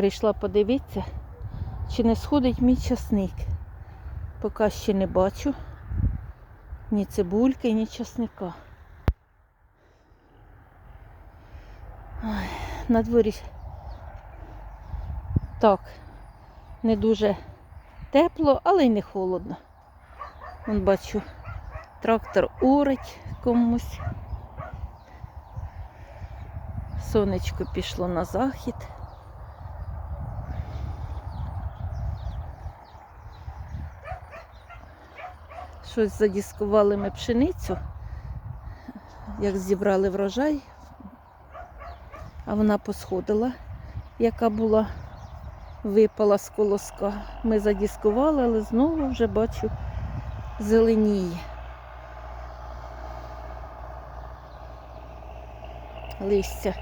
Прийшла подивитися, чи не сходить мій часник. Поки ще не бачу ні цибульки, ні часника. На дворі так, не дуже тепло, але й не холодно. Вон бачу, трактор урить комусь. Сонечко пішло на захід. Щось задіскували ми пшеницю, як зібрали врожай, а вона посходила, яка була, випала з колоска. Ми задіскували, але знову вже бачу зеленіє. Листя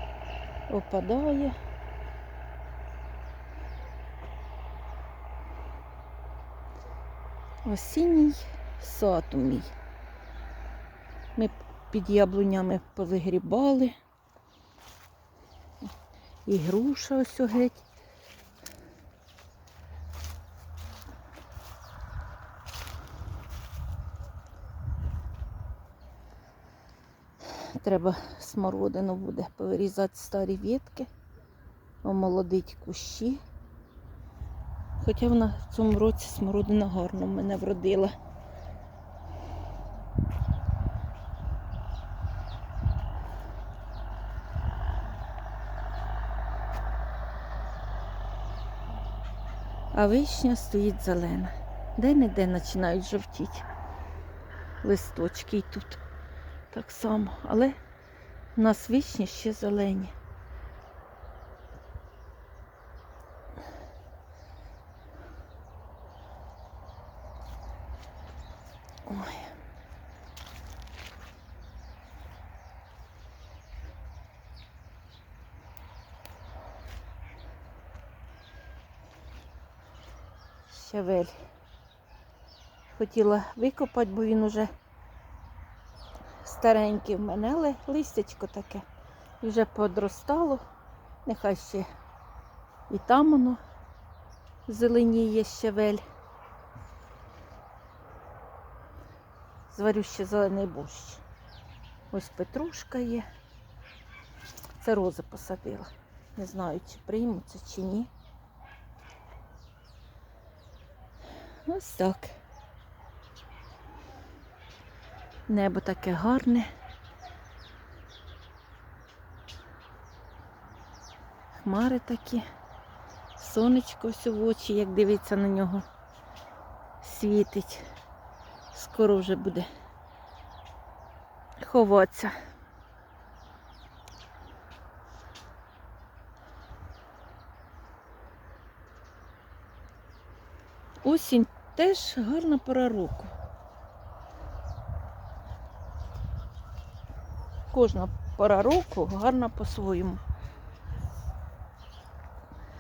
опадає. Осінній сад у мій. Ми під яблунями повигрібали. І груша ось геть. Треба смородину буде повирізати старі ветки, омолодити кущі. Хоча вона в цьому році смородина гарно в мене вродила. А вишня стоїть зелена. Де-не-де починають жовтіти. Листочки й тут так само. Але в нас вишні ще зелені. Щавель. Хотіла викопати, бо він уже старенький в мене, але листячко таке. Вже подростало. Нехай ще і там воно зеленіє щавель. Зварю ще зелений борщ. Ось петрушка є. Це рози посадила. Не знаю, чи приймуться, чи ні. Ось так. Небо таке гарне. Хмари такі. Сонечко все в очі, як дивиться на нього, світить. Скоро вже буде ховатися. Осінь теж гарна пора року. Кожна пора року гарна по-своєму.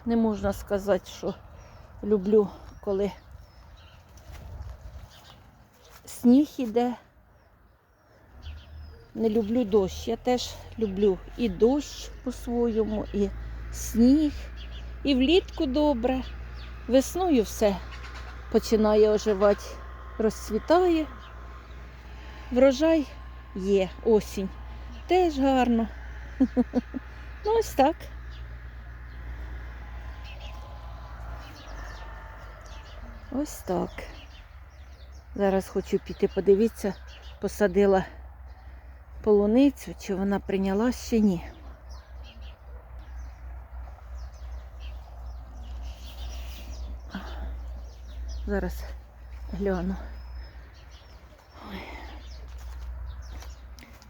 Не можна сказати, що люблю, коли сніг іде. Не люблю дощ. Я теж люблю і дощ по-своєму, і сніг, і влітку добре. Весною все починає оживати, розцвітає. Врожай є, осінь. Теж гарно. Ну, ось так. Ось так. Зараз хочу піти подивитися, посадила полуницю, чи вона прийняла ще ні. Зараз гляну. Ой.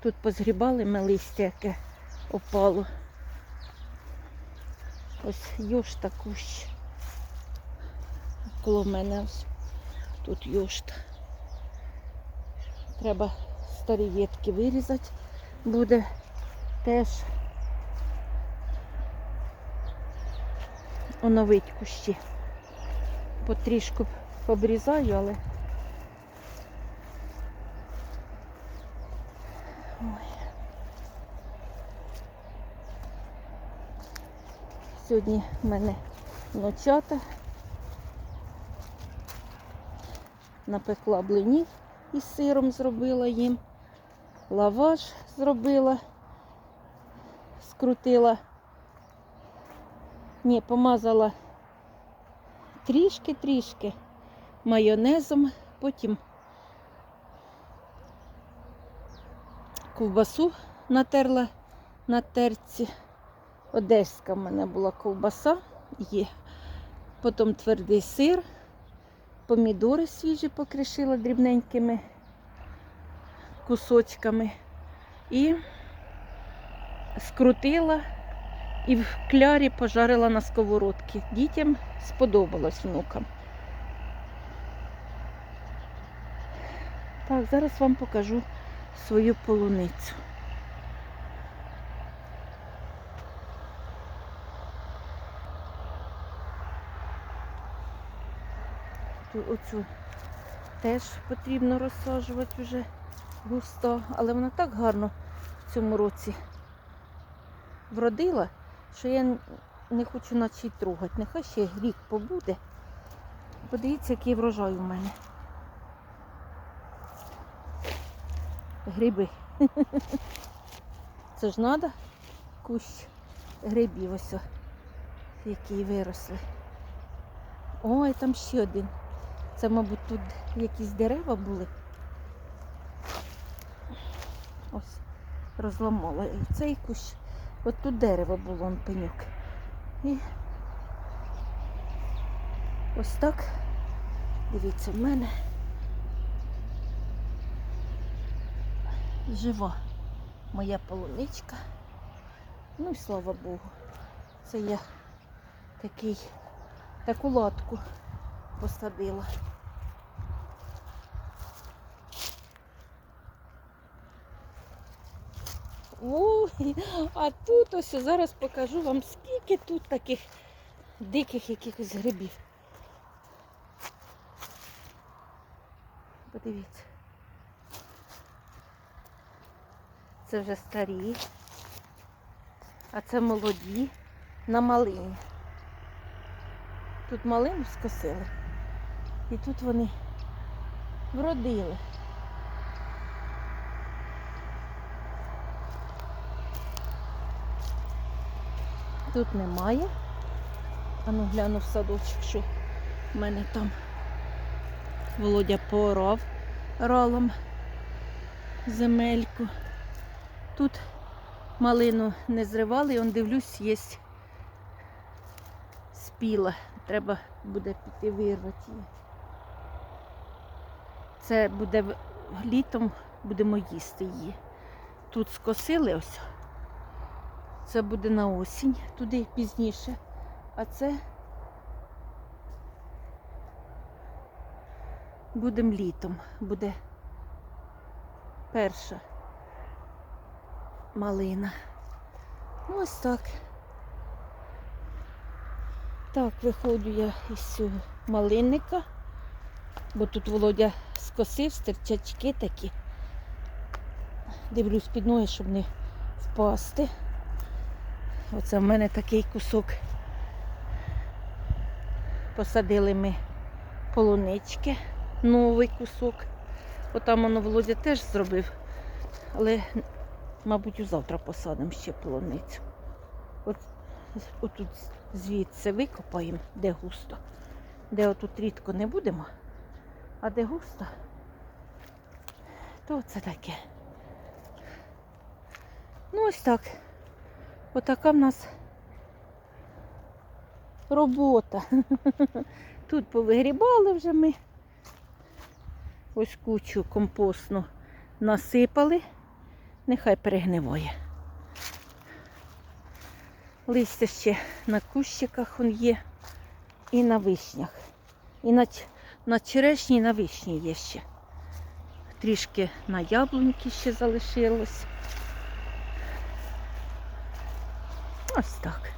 Тут позгрібали ми листя, яке опало. Ось юшта кущ. Коло мене ось тут юшта. Треба старі ветки вирізати. Буде теж оновити кущі. Потрішку обрізаю, але. Сьогодні в мене внучата. Напекла блинів із сиром зробила їм. Лаваш зробила, скрутила. Ні, помазала трішки-трішки майонезом, потім ковбасу натерла на терці. Одеська в мене була ковбаса, є. Потім твердий сир, помідори свіжі покришила дрібненькими кусочками і скрутила і в клярі пожарила на сковородці. Дітям сподобалось внукам. Так, зараз вам покажу свою полуницю. Оцю теж потрібно розсаджувати вже густо, але вона так гарно в цьому році вродила, що я не хочу наче й трогати. Нехай ще рік побуде. Подивіться, який врожай у мене. Гриби. Це ж треба кущ грибів ось, які виросли. Ой, там ще один. Це, мабуть, тут якісь дерева були. Ось, розламала. І цей кущ. От тут дерево було, он пеньок. І ось так. Дивіться, в мене жива моя полуничка. Ну і слава Богу. Це я такий, таку латку посадила. Ой, а тут ось зараз покажу вам, скільки тут таких диких якихось грибів. Подивіться. Це вже старі, а це молоді на малині. Тут малину скосили. І тут вони вродили. Тут немає. А ну гляну в садочок, що в мене там Володя поорав ролом земельку. Тут малину не зривали, і он дивлюсь, є спіла. Треба буде піти вирвати її. Це буде літом будемо їсти її. Тут скосили ось. Це буде на осінь, туди пізніше. А це будемо літом. Буде перша малина. Ось так. Так, виходжу я із цього малинника, бо тут Володя скосив стерчачки такі. Дивлюсь під ноги, щоб не впасти. Оце в мене такий кусок. Посадили ми полунички, новий кусок. Отам воно Володя теж зробив. Але, мабуть, завтра посадимо ще полуницю. От отут звідси викопаємо, де густо. Де отут рідко не будемо, а де густо, то це таке. Ну ось так. Отака в нас робота. Тут повигрібали вже ми. Ось кучу компостну насипали. Нехай перегниває. Листя ще на кущиках он є. І на вишнях. І на, на черешні, і на вишні є ще. Трішки на яблуньки ще залишилось. Ось так.